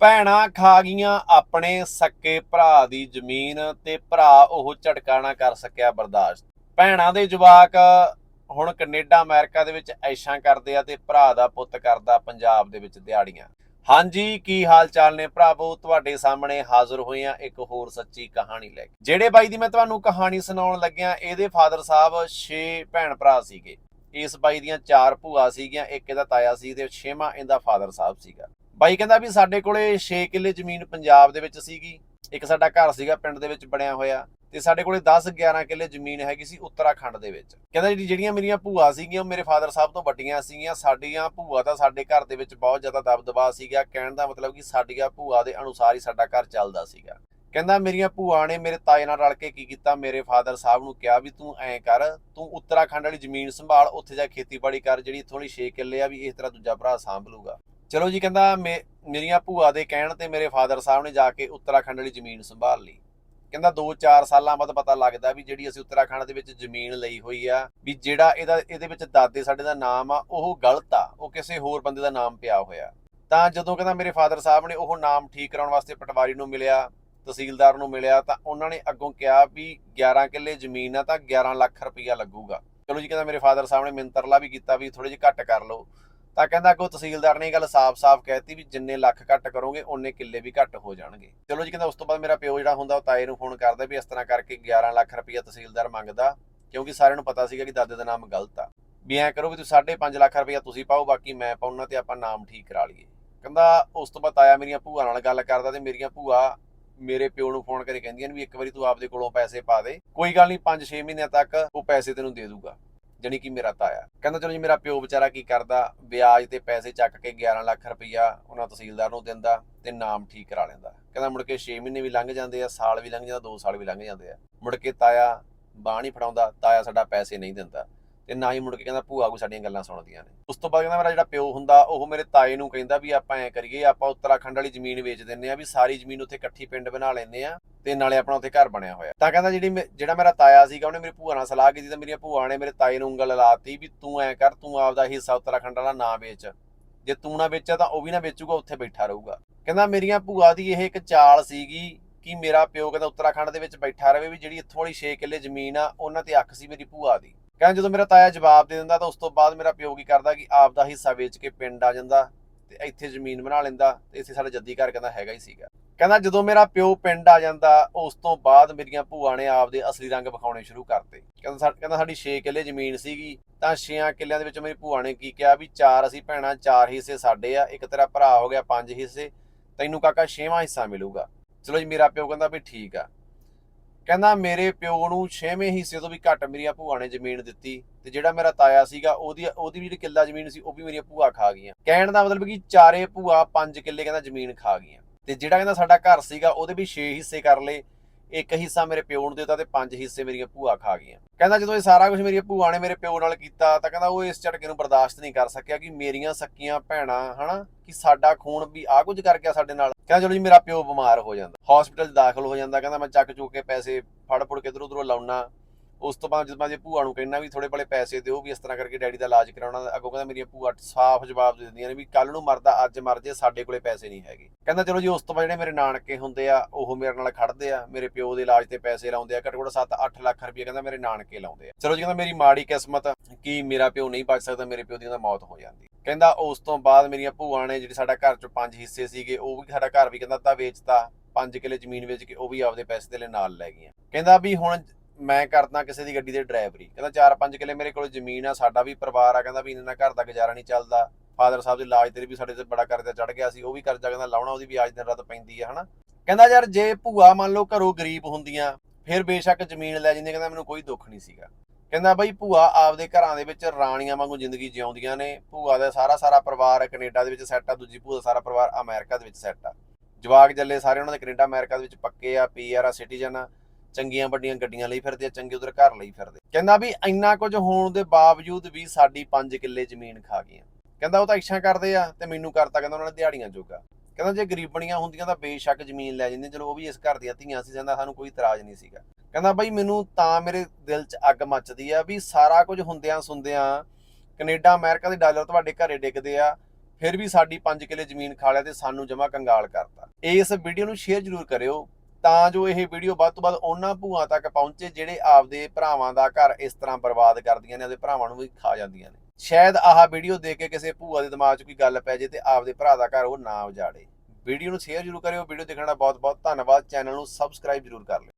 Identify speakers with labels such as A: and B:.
A: ਭੈਣਾ ਖਾ ਗਈਆਂ ਆਪਣੇ ਸੱਕੇ ਭਰਾ ਦੀ ਜ਼ਮੀਨ ਤੇ ਭਰਾ ਉਹ ਝਟਕਾ ਨਾ ਕਰ ਸਕਿਆ ਬਰਦਾਸ਼ਤ। ਭੈਣਾਂ ਦੇ ਜਵਾਕ ਹੁਣ ਕੈਨੇਡਾ, ਅਮਰੀਕਾ ਦੇ ਵਿੱਚ ਐਸ਼ਾਂ ਕਰਦੇ ਆ ਤੇ ਭਰਾ ਦਾ ਪੁੱਤ ਕਰਦਾ ਪੰਜਾਬ ਦੇ ਵਿੱਚ ਦਿਹਾੜੀਆਂ। ਹਾਂਜੀ, ਕੀ ਹਾਲ ਚਾਲ ਨੇ? ਭਰਾਵੋ, ਤੁਹਾਡੇ ਸਾਹਮਣੇ ਹਾਜ਼ਰ ਹੋਏ ਆ ਇੱਕ ਹੋਰ ਸੱਚੀ ਕਹਾਣੀ ਲੈ ਕੇ। ਜਿਹੜੇ ਬਾਈ ਦੀ ਮੈਂ ਤੁਹਾਨੂੰ ਕਹਾਣੀ ਸੁਣਾਉਣ ਲੱਗਿਆ, ਇਹਦੇ ਫਾਦਰ ਸਾਹਿਬ 6 ਭੈਣ ਭਰਾ ਸੀਗੇ। ਇਸ ਬਾਈ ਦੀਆਂ ਚਾਰ ਭੂਆ ਸੀਗੀਆਂ, ਇੱਕ ਇਹਦਾ ਤਾਇਆ ਸੀ ਤੇ ਛੇਵਾਂ ਇਹਦਾ ਫਾਦਰ ਸਾਹਿਬ ਸੀਗਾ। ਬਾਈ ਕਹਿੰਦਾ ਵੀ ਸਾਡੇ ਕੋਲੇ 6 ਕਿੱਲੇ ਜ਼ਮੀਨ ਪੰਜਾਬ ਦੇ ਵਿੱਚ ਸੀਗੀ। ਇੱਕ ਸਾਡਾ ਘਰ ਸੀਗਾ, ਪਿੰਡ ਦੇ ਵਿੱਚ ਬਣਿਆ ਹੋਇਆ। ਤੇ ਸਾਡੇ ਕੋਲੇ 10 11 ਕਿੱਲੇ ਜ਼ਮੀਨ ਹੈਗੀ ਸੀ ਉੱਤਰਾਖੰਡ ਦੇ ਵਿੱਚ। ਕਹਿੰਦਾ ਜਿਹੜੀਆਂ ਮੇਰੀਆਂ ਭੂਆ ਸੀਗੀਆਂ, ਉਹ ਮੇਰੇ ਫਾਦਰ ਸਾਹਿਬ ਤੋਂ ਵੱਡੀਆਂ ਸੀਗੀਆਂ। ਸਾਡੀਆਂ ਭੂਆ ਦਾ ਸਾਡੇ ਘਰ ਦੇ ਵਿੱਚ ਬਹੁਤ ਜ਼ਿਆਦਾ ਦਬਦਬਾ ਸੀਗਾ। ਕਹਿਣ ਦਾ ਮਤਲਬ ਕਿ ਸਾਡੀਆਂ ਭੂਆ ਦੇ ਅਨੁਸਾਰ ਹੀ ਸਾਡਾ ਘਰ ਚੱਲਦਾ ਸੀਗਾ। ਕਹਿੰਦਾ, ਮੇਰੀਆਂ ਭੂਆ ਨੇ ਮੇਰੇ ਤਾਏ ਨਾਲ ਰਲ ਕੇ ਕੀ ਕੀਤਾ? ਮੇਰੇ ਫਾਦਰ ਸਾਹਿਬ ਨੂੰ ਕਿਹਾ ਵੀ ਤੂੰ ਐਂ ਕਰ, ਤੂੰ ਉੱਤਰਾਖੰਡ ਵਾਲੀ ਜ਼ਮੀਨ ਸੰਭਾਲ, ਉੱਥੇ ਜਾ ਖੇਤੀਬਾੜੀ ਕਰ, ਜਿਹੜੀ ਥੋੜੀ 6 ਕਿੱਲੇ ਆ, ਵੀ ਇਸ ਤਰ੍ਹਾਂ ਦੂਜਾ ਭਰਾ ਸਾਂਭ ਚਲੋ ਜੀ ਕਹਿੰਦਾ ਮੇ- ਮੇਰੀਆਂ ਭੂਆ ਦੇ ਕਹਿਣ ਤੇ ਮੇਰੇ ਫਾਦਰ ਸਾਹਿਬ ਨੇ ਜਾ ਕੇ ਉੱਤਰਾਖੰਡ ਵਾਲੀ ਜ਼ਮੀਨ ਸੰਭਾਲ ਲਈ। ਕਹਿੰਦਾ 2-4 ਸਾਲਾਂ ਬਾਅਦ ਪਤਾ ਲੱਗਦਾ ਵੀ ਜਿਹੜੀ ਅਸੀਂ ਉੱਤਰਾਖੰਡ ਦੇ ਵਿੱਚ ਜ਼ਮੀਨ ਲਈ ਹੋਈ ਆ, ਵੀ ਜਿਹੜਾ ਇਹਦਾ, ਇਹਦੇ ਵਿੱਚ ਦਾਦੇ ਸਾਡੇ ਦਾ ਨਾਮ ਆ, ਉਹ ਗਲਤ ਆ, ਉਹ ਕਿਸੇ ਹੋਰ ਬੰਦੇ ਦਾ ਨਾਮ ਪਿਆ ਹੋਇਆ। ਤਾਂ ਜਦੋਂ ਕਹਿੰਦਾ ਮੇਰੇ ਫਾਦਰ ਸਾਹਿਬ ਨੇ ਉਹ ਨਾਮ ਠੀਕ ਕਰਾਉਣ ਵਾਸਤੇ ਪਟਵਾਰੀ ਨੂੰ ਮਿਲਿਆ, ਤਹਿਸੀਲਦਾਰ ਨੂੰ ਮਿਲਿਆ, ਤਾਂ ਉਹਨਾਂ ਨੇ ਅੱਗੋਂ ਕਿਹਾ ਵੀ 11 ਕਿੱਲੇ ਜ਼ਮੀਨ ਆ ਤਾਂ 11 ਲੱਖ ਰੁਪਈਆ ਲੱਗੂਗਾ। ਚਲੋ ਜੀ ਕਹਿੰਦਾ ਮੇਰੇ ਫਾਦਰ ਸਾਹਿਬ ਨੇ ਮਿੰਤਰਲਾ ਵੀ ਕੀਤਾ ਵੀ ਥੋੜੇ ਜਿਹਾ ਘੱਟ ਕਰ ਲਓ। ਤਾਂ ਕਹਿੰਦਾ ਅੱਗੋਂ ਤਹਿਸੀਲਦਾਰ ਨੇ ਇਹ ਗੱਲ ਸਾਫ਼-ਸਾਫ਼ ਕਹਿਤੀ ਵੀ ਜਿੰਨੇ ਲੱਖ ਘੱਟ ਕਰੋਗੇ, ਓਨੇ ਕਿੱਲੇ ਵੀ ਘੱਟ ਹੋ ਜਾਣਗੇ। ਚਲੋ ਜੀ, ਕਹਿੰਦਾ ਉਸ ਤੋਂ ਬਾਅਦ ਮੇਰਾ ਪਿਓ ਜਿਹੜਾ ਹੁੰਦਾ, ਉਹ ਤਾਏ ਨੂੰ ਫੋਨ ਕਰਦਾ ਵੀ ਇਸ ਤਰ੍ਹਾਂ ਕਰਕੇ 11 ਲੱਖ ਰੁਪਇਆ ਤਹਿਸੀਲਦਾਰ ਮੰਗਦਾ, ਕਿਉਂਕਿ ਸਾਰਿਆਂ ਨੂੰ ਪਤਾ ਸੀਗਾ ਕਿ ਦਾਦੇ ਦਾ ਨਾਮ ਗਲਤ ਆ। ਵੀ ਐਂ ਕਰੋ ਵੀ ਤੁਸੀਂ 5.5 ਲੱਖ ਰੁਪਇਆ ਤੁਸੀਂ ਪਾਓ, ਬਾਕੀ ਮੈਂ ਪਾਉਣਾ ਤੇ ਆਪਾਂ ਨਾਮ ਠੀਕ ਕਰਾ ਲਈਏ। ਕਹਿੰਦਾ ਉਸ ਤੋਂ ਬਾਅਦ ਤਾਇਆ ਮੇਰੀਆਂ ਭੂਆ ਨਾਲ ਗੱਲ ਕਰਦਾ ਤੇ ਮੇਰੀਆਂ ਭੂਆ ਮੇਰੇ ਪਿਓ ਨੂੰ ਫੋਨ ਕਰਕੇ ਕਹਿੰਦੀਆਂ ਨੇ ਵੀ ਇੱਕ ਵਾਰੀ ਤੂੰ ਆਪਦੇ ਕੋਲੋਂ ਪੈਸੇ ਪਾ ਦੇ, ਕੋਈ ਗੱਲ ਨਹੀਂ 5-6 ਮਹੀਨਿਆਂ ਤੱਕ ਉਹ ਪੈਸੇ ਤੈਨੂੰ ਦੇ ਦੂਗਾ। ਜਾਣੀ ਕਿ ਮੇਰਾ ਤਾਇਆ। ਕਹਿੰਦਾ, ਚਲੋ ਜੀ, ਮੇਰਾ ਪਿਓ ਵਿਚਾਰਾ ਕੀ ਕਰਦਾ? ਵਿਆਜ ਤੇ ਪੈਸੇ ਚੱਕ ਕੇ 11 ਲੱਖ ਰੁਪਈਆ ਉਹਨਾਂ ਤਹਿਸੀਲਦਾਰ ਨੂੰ ਦਿੰਦਾ ਤੇ ਨਾਮ ਠੀਕ ਕਰਾ ਲੈਂਦਾ। ਕਹਿੰਦਾ, ਮੁੜ ਕੇ 6 ਮਹੀਨੇ ਵੀ ਲੰਘ ਜਾਂਦੇ ਆ, ਸਾਲ ਵੀ ਲੰਘ ਜਾਂਦਾ 2 ਸਾਲ ਵੀ ਲੰਘ ਜਾਂਦੇ ਆ। ਮੁੜ ਕੇ ਤਾਇਆ ਬਾਹ ਨਹੀਂ ਫੜਾਉਂਦਾ, ਤਾਇਆ ਸਾਡਾ ਪੈਸੇ ਨਹੀਂ ਦਿੰਦਾ। ਤੇ ਨਾ ਹੀ ਮੁੜ ਕੇ ਕਹਿੰਦਾ ਭੂਆ ਕੋ ਸਾਡੀਆਂ ਗੱਲਾਂ ਸੁਣਦੀਆਂ ਨੇ। ਉਸ ਤੋਂ ਬਾਅਦ ਕਹਿੰਦਾ ਮੇਰਾ ਜਿਹੜਾ ਪਿਓ ਹੁੰਦਾ, ਉਹ ਮੇਰੇ ਤਾਏ ਨੂੰ ਕਹਿੰਦਾ ਵੀ ਆਪਾਂ ਐ ਕਰੀਏ, ਆਪਾਂ ਉੱਤਰਾਖੰਡ ਵਾਲੀ ਜ਼ਮੀਨ ਵੇਚ ਦਿੰਨੇ ਆ ਵੀ ਸਾਰੀ ਜ਼ਮੀਨ ਉੱਥੇ ਇਕੱਠੀ ਪਿੰਡ ਬਣਾ ਲੈਨੇ ਆ ਤੇ ਨਾਲੇ ਆਪਣਾ ਉੱਥੇ ਘਰ ਬਣਿਆ ਹੋਇਆ। ਤਾਂ ਕਹਿੰਦਾ ਜਿਹੜੀ ਮੇ- ਜਿਹੜਾ ਮੇਰਾ ਤਾਇਆ ਸੀਗਾ, ਉਹਨੇ ਮੇਰੀ ਭੂਆ ਨਾਲ ਸਲਾਹ ਕੀਤੀ ਤਾਂ ਮੇਰੀਆਂ ਭੂਆ ਨੇ ਮੇਰੇ ਤਾਏ ਨੂੰ ਉਂਗਲ ਲਾਤੀ ਵੀ ਤੂੰ ਐ ਕਰ, ਤੂੰ ਆਪਦਾ ਹਿੱਸਾ ਉੱਤਰਾਖੰਡ ਵਾਲਾ ਨਾ ਵੇਚ। ਜੇ ਤੂੰ ਨਾ ਵੇਚਿਆ ਤਾਂ ਉਹ ਵੀ ਨਾ ਵੇਚੂਗਾ, ਉੱਥੇ ਬੈਠਾ ਰਹੂਗਾ। ਕਹਿੰਦਾ ਮੇਰੀਆਂ ਭੂਆ ਦੀ ਇਹ ਇੱਕ ਚਾਲ ਸੀਗੀ ਕਿ ਮੇਰਾ ਪਿਓ ਕਹਿੰਦਾ ਉੱਤਰਾਖੰਡ ਦੇ ਵਿੱਚ ਬੈਠਾ ਰਵੇ ਵੀ ਜਿਹੜੀ ਇੱਥੋਂ ਵਾਲੀ 6 ਕਿੱਲੇ ਜ਼ਮੀਨ ਆ, ਉਹਨਾਂ ਤੇ ਅੱਖ ਸੀ ਮੇਰੀ ਭੂਆ ਦੀ। ਕਹਿੰਦਾ ਜਦੋਂ ਮੇਰਾ ਤਾਇਆ ਜਵਾਬ ਦੇ ਦਿੰਦਾ ਤਾਂ ਉਸ ਤੋਂ ਬਾਅਦ ਮੇਰਾ ਪਿਓ ਕੀ ਕਰਦਾ ਕਿ ਆਪ ਦਾ ਹਿੱਸਾ ਵੇਚ ਕੇ ਪਿੰਡ ਆ ਜਾਂਦਾ ਤੇ ਇੱਥੇ ਜ਼ਮੀਨ ਬਣਾ ਲੈਂਦਾ ਤੇ ਇੱਥੇ ਸਾਡਾ ਜੱਦੀ ਘਰ ਕਹਿੰਦਾ ਹੈਗਾ ਹੀ ਸੀਗਾ। ਕਹਿੰਦਾ ਜਦੋਂ ਮੇਰਾ ਪਿਓ ਪਿੰਡ ਆ ਜਾਂਦਾ, ਉਸ ਤੋਂ ਬਾਅਦ ਮੇਰੀਆਂ ਭੂਆ ਨੇ ਆਪਦੇ ਅਸਲੀ ਰੰਗ ਵਿਖਾਉਣੇ ਸ਼ੁਰੂ ਕਰਤੇ। ਕਹਿੰਦਾ ਸਾ- ਕਹਿੰਦਾ ਸਾਡੀ 6 ਕਿੱਲੇ ਜ਼ਮੀਨ ਸੀਗੀ, ਤਾਂ 6 ਕਿੱਲਿਆਂ ਦੇ ਵਿੱਚ ਮੇਰੀ ਭੂਆ ਨੇ ਕੀ ਕਿਹਾ ਵੀ ਚਾਰ ਅਸੀਂ ਭੈਣਾਂ, ਚਾਰ ਹਿੱਸੇ ਸਾਡੇ ਆ, ਇੱਕ ਤੇਰਾ ਭਰਾ ਹੋ ਗਿਆ, ਪੰਜ ਹਿੱਸੇ, ਤੈਨੂੰ ਕਾਕਾ ਛੇਵਾਂ ਹਿੱਸਾ ਮਿਲੂਗਾ। ਚਲੋ ਜੀ, ਮੇਰਾ ਪਿਓ ਕਹਿੰਦਾ ਵੀ ਠੀਕ ਆ। ਕਹਿੰਦਾ ਮੇਰੇ ਪਿਓ ਨੂੰ 6ਵੇਂ ਹਿੱਸੇ ਤੋਂ ਵੀ ਘੱਟ ਮੇਰੀਆਂ ਭੂਆ ਨੇ ਜ਼ਮੀਨ ਦਿੱਤੀ ਤੇ ਜਿਹੜਾ ਮੇਰਾ ਤਾਇਆ ਸੀਗਾ ਉਹਦੀ ਉਹਦੀ ਵੀ ਜਿਹੜੀ ਕਿੱਲਾ ਜ਼ਮੀਨ ਸੀ ਉਹ ਵੀ ਮੇਰੀਆਂ ਭੂਆ ਖਾ ਗਈਆਂ। ਕਹਿਣ ਦਾ ਮਤਲਬ ਕਿ ਚਾਰੇ ਭੂਆ 5 ਕਿੱਲੇ ਕਹਿੰਦਾ ਜ਼ਮੀਨ ਖਾ ਗਈਆਂ। ਤੇ ਜਿਹੜਾ ਕਹਿੰਦਾ ਸਾਡਾ ਘਰ ਸੀਗਾ ਉਹਦੇ ਵੀ 6 ਹਿੱਸੇ ਕਰ ਲਏ, ਇੱਕ ਹਿੱਸਾ ਮੇਰੇ ਪਿਓ ਨੂੰ ਦਿੱਤਾ ਤੇ ਪੰਜ ਹਿੱਸੇ ਮੇਰੀਆਂ ਭੂਆ ਖਾ ਗਈਆਂ। ਕਹਿੰਦਾ ਜਦੋਂ ਇਹ ਸਾਰਾ ਕੁਝ ਮੇਰੀਆਂ ਭੂਆ ਨੇ ਮੇਰੇ ਪਿਓ ਨਾਲ ਕੀਤਾ ਤਾਂ ਕਹਿੰਦਾ ਉਹ ਇਸ ਝਟਕੇ ਨੂੰ ਬਰਦਾਸ਼ਤ ਨਹੀਂ ਕਰ ਸਕਿਆ ਕਿ ਮੇਰੀਆਂ ਸਕੀਆਂ ਭੈਣਾਂ, ਹਨਾ, ਕਿ ਸਾਡਾ ਖੂਨ ਵੀ ਆ ਕੁਝ ਕਰ ਗਿਆ ਸਾਡੇ ਨਾਲ। ਕਹਿੰਦਾ ਚਲੋ ਜੀ, ਮੇਰਾ ਪਿਓ ਬਿਮਾਰ ਹੋ ਜਾਂਦਾ। ਹਸਪੀਟਲ ਦਾਖਲ ਹੋ ਜਾਂਦਾ। ਕਹਿੰਦਾ ਮੈਂ ਚੱਕ ਚੁੱਕ ਕੇ ਪੈਸੇ ਫੜ ਫੜ ਕੇ ਇਧਰ ਉਧਰੋਂ ਲਾਉਣਾ ਉਸ ਤੋਂ ਬਾਅਦ ਜਦੋਂ ਮੈਂ ਜੇ ਭੂਆ ਨੂੰ ਕਹਿਣਾ ਵੀ ਥੋੜੇ ਬਲੇ ਪੈਸੇ ਦਿਓ ਵੀ ਇਸ ਤਰ੍ਹਾਂ ਕਰਕੇ ਡੈਡੀ ਦਾ ਇਲਾਜ ਕਰਾਉਣਾ, ਅੱਗੋਂ ਕਹਿੰਦਾ ਮੇਰੀਆਂ ਭੂਆ ਸਾਫ਼ ਜਵਾਬ ਦੇ ਦਿੰਦੀਆਂ ਨੇ ਵੀ ਕੱਲ ਨੂੰ ਮਰਦਾ, ਅੱਜ ਮਰ ਜੇ, ਸਾਡੇ ਕੋਲੇ ਪੈਸੇ ਨਹੀਂ ਹੈਗੇ। ਕਹਿੰਦਾ ਚਲੋ ਜੀ ਉਸ ਤੋਂ ਬਾਅਦ ਜਿਹੜੇ ਮੇਰੇ ਨਾਨਕੇ ਹੁੰਦੇ ਆ, ਉਹ ਮੇਰੇ ਨਾਲ ਖੜਦੇ ਆ, ਮੇਰੇ ਪਿਓ ਦੇ ਇਲਾਜ ਤੇ ਪੈਸੇ ਲਾਉਂਦੇ ਆ, ਘੱਟੋ ਘੱਟ 7-8 ਲੱਖ ਰੁਪਏ ਕਹਿੰਦਾ ਮੇਰੇ ਨਾਨਕੇ ਲਾਉਂਦੇ ਆ। ਚਲੋ ਜੀ ਕਹਿੰਦਾ ਮੇਰੀ ਮਾੜੀ ਕਿਸਮਤ ਕਿ ਮੇਰਾ ਪਿਓ ਨਹੀਂ ਬਚ ਸਕਦਾ, ਮੇਰੇ ਪਿਓ ਦੀ ਕਹਿੰਦਾ ਮੌਤ ਹੋ ਜਾਂਦੀ। ਕਹਿੰਦਾ ਉਸ ਤੋਂ ਬਾਅਦ ਮੇਰੀਆਂ ਭੂਆ ਨੇ ਜਿਹੜੇ ਸਾਡਾ ਘਰ ਚੋਂ ਪੰਜ ਹਿੱਸੇ ਸੀਗੇ, ਉਹ ਵੀ ਸਾਡਾ ਘਰ ਵੀ ਕਹਿੰਦਾ ਤਾਂ ਵੇਚਤਾ, ਪੰਜ ਕਿੱਲੇ ਜ਼ਮੀਨ ਵੇਚ ਕੇ ਉਹ ਵੀ ਆਪਦੇ ਪੈਸੇ ਦੇ ਨਾਲ ਲੈ ਗਈਆਂ। ਕਹਿੰਦਾ ਵੀ ਹੁਣ ਮੈਂ ਕਰਦਾ ਕਿਸੇ ਦੀ ਗੱਡੀ ਦੇ ਡਰਾਈਵਰੀ। ਕਹਿੰਦਾ 4-5 ਕਿੱਲੇ ਮੇਰੇ ਕੋਲ ਜ਼ਮੀਨ ਆ, ਸਾਡਾ ਵੀ ਪਰਿਵਾਰ ਆ। ਕਹਿੰਦਾ ਵੀ ਇਹਨਾਂ ਘਰ ਦਾ ਗੁਜ਼ਾਰਾ ਨਹੀਂ ਚੱਲਦਾ। ਫਾਦਰ ਸਾਹਿਬ ਦੇ ਇਲਾਜ ਤੇ ਵੀ ਸਾਡੇ ਤੇ ਬੜਾ ਕਰਜ਼ਾ ਚੜ ਗਿਆ ਸੀ, ਉਹ ਵੀ ਕਰਜ਼ਾ ਕਹਿੰਦਾ ਲਾਉਣਾ, ਉਹਦੀ ਵੀ ਅੱਜ ਦਿਨ ਰਾਤ ਪੈਂਦੀ ਆ, ਹਨਾ? ਕਹਿੰਦਾ ਯਾਰ ਜੇ ਭੂਆ ਮੰਨ ਲਓ ਘਰੋਂ ਗਰੀਬ ਹੁੰਦੀਆਂ, ਫਿਰ ਬੇਸ਼ੱਕ ਜ਼ਮੀਨ ਲੈ ਜਾਂਦੀਆਂ, ਕਹਿੰਦਾ ਮੈਨੂੰ ਕੋਈ ਦੁੱਖ ਨਹੀਂ ਸੀਗਾ। ਕਹਿੰਦਾ ਬਈ ਭੂਆ ਆਪਦੇ ਘਰਾਂ ਦੇ ਵਿੱਚ ਰਾਣੀਆਂ ਵਾਂਗੂ ਜ਼ਿੰਦਗੀ ਜਿਉਂਦੀਆਂ ਨੇ, ਭੂਆ ਦਾ ਸਾਰਾ ਸਾਰਾ ਪਰਿਵਾਰ ਕੈਨੇਡਾ ਦੇ ਵਿੱਚ ਸੈੱਟ ਆ, ਦੂਜੀ ਭੂਆ ਦਾ ਸਾਰਾ ਪਰਿਵਾਰ ਅਮਰੀਕਾ ਦੇ ਵਿੱਚ ਸੈੱਟ ਆ। ਜਵਾਕ ਜੱਲੇ ਸਾਰੇ ਉਹਨਾਂ ਦੇ ਕੈਨੇਡਾ, ਅਮਰੀਕਾ ਦੇ ਵਿੱਚ ਪੱਕੇ ਆ ਪੀਆਰ ਆ, ਸਿਟੀਜ਼ਨ ਆ। ਚੰਗੀਆਂ ਵੱਡੀਆਂ ਗੱਡੀਆਂ ਲਈ ਫਿਰਦੇ ਆ, ਚੰਗੇ ਉਧਰ ਘਰ ਲਈ ਫਿਰਦੇ ਕਹਿੰਦਾ ਵੀ ਇੰਨਾ ਕੁਝ ਹੋਣ ਦੇ ਬਾਵਜੂਦ ਵੀ ਸਾਡੀ 5 ਕਿੱਲੇ ਜ਼ਮੀਨ ਖਾ ਗਈਆਂ। ਕਹਿੰਦਾ ਉਹ ਤਾਂ ਇੱਛਾ ਕਰਦੇ ਆ ਤੇ ਮੈਨੂੰ ਕਰਤਾ, ਕਹਿੰਦਾ ਉਹਨਾਂ ਨੇ ਦਿਹਾੜੀਆਂ ਜੋਗਾ। ਕਹਿੰਦਾ ਜੇ ਗਰੀਬਣੀਆਂ ਹੁੰਦੀਆਂ ਤਾਂ ਬੇਸ਼ੱਕ ਜ਼ਮੀਨ ਲੈ ਜਾਂਦੇ ਚਲੋ ਉਹ ਵੀ ਇਸ ਘਰ ਦੀਆਂ ਧੀਆਂ ਸੀ ਜਾਂਦਾ ਸਾਨੂੰ ਕੋਈ ਇਤਰਾਜ਼ ਨਹੀਂ ਸੀਗਾ। ਕਹਿੰਦਾ ਬਈ ਮੈਨੂੰ ਤਾਂ ਮੇਰੇ ਦਿਲ 'ਚ ਅੱਗ ਮੱਚਦੀ ਆ ਵੀ ਸਾਰਾ ਕੁਝ ਹੁੰਦਿਆਂ ਸੁੰਦਿਆਂ ਕੈਨੇਡਾ, ਅਮਰੀਕਾ ਦੇ ਡਾਲਰ ਤੁਹਾਡੇ ਘਰੇ ਡਿੱਗਦੇ ਆ, ਫਿਰ ਵੀ ਸਾਡੀ 5 ਕਿੱਲੇ ਜ਼ਮੀਨ ਖਾ ਲਿਆ ਤੇ ਸਾਨੂੰ ਜਮਾ ਕੰਗਾਲ ਕਰਤਾ। ਇਸ ਵੀਡੀਓ ਨੂੰ ਸ਼ੇਅਰ ਜ਼ਰੂਰ ਕਰਿਓ। ਤਾਂ ਜੋ ਇਹ ਵੀਡੀਓ ਵੱਧ ਤੋਂ ਵੱਧ ਉਹਨਾਂ ਭੂਆਂ ਤੱਕ ਪਹੁੰਚੇ ਜਿਹੜੇ ਆਪਦੇ ਭਰਾਵਾਂ ਦਾ ਘਰ ਇਸ ਤਰ੍ਹਾਂ ਬਰਬਾਦ ਕਰਦੀਆਂ ਨੇ ਆਪਦੇ ਭਰਾਵਾਂ ਨੂੰ ਵੀ ਖਾ ਜਾਂਦੀਆਂ ਨੇ। ਸ਼ਾਇਦ ਆਹ ਵੀਡੀਓ ਦੇਖ ਕੇ ਕਿਸੇ ਭੂਆ ਦੇ ਦਿਮਾਗ 'ਚ ਕੋਈ ਗੱਲ ਪੈ ਜੇ ਤੇ ਆਪਦੇ ਭਰਾ ਦਾ ਘਰ ਉਹ ਨਾ ਉਜਾੜੇ। ਵੀਡੀਓ ਨੂੰ ਸ਼ੇਅਰ ਜ਼ਰੂਰ ਕਰਿਓ, ਵੀਡੀਓ ਦੇਖਣ ਦਾ ਬਹੁਤ ਬਹੁਤ ਧੰਨਵਾਦ। ਚੈਨਲ ਨੂੰ ਸਬਸਕ੍ਰਾਈਬ ਜ਼ਰੂਰ ਕਰ ਲਿਓ।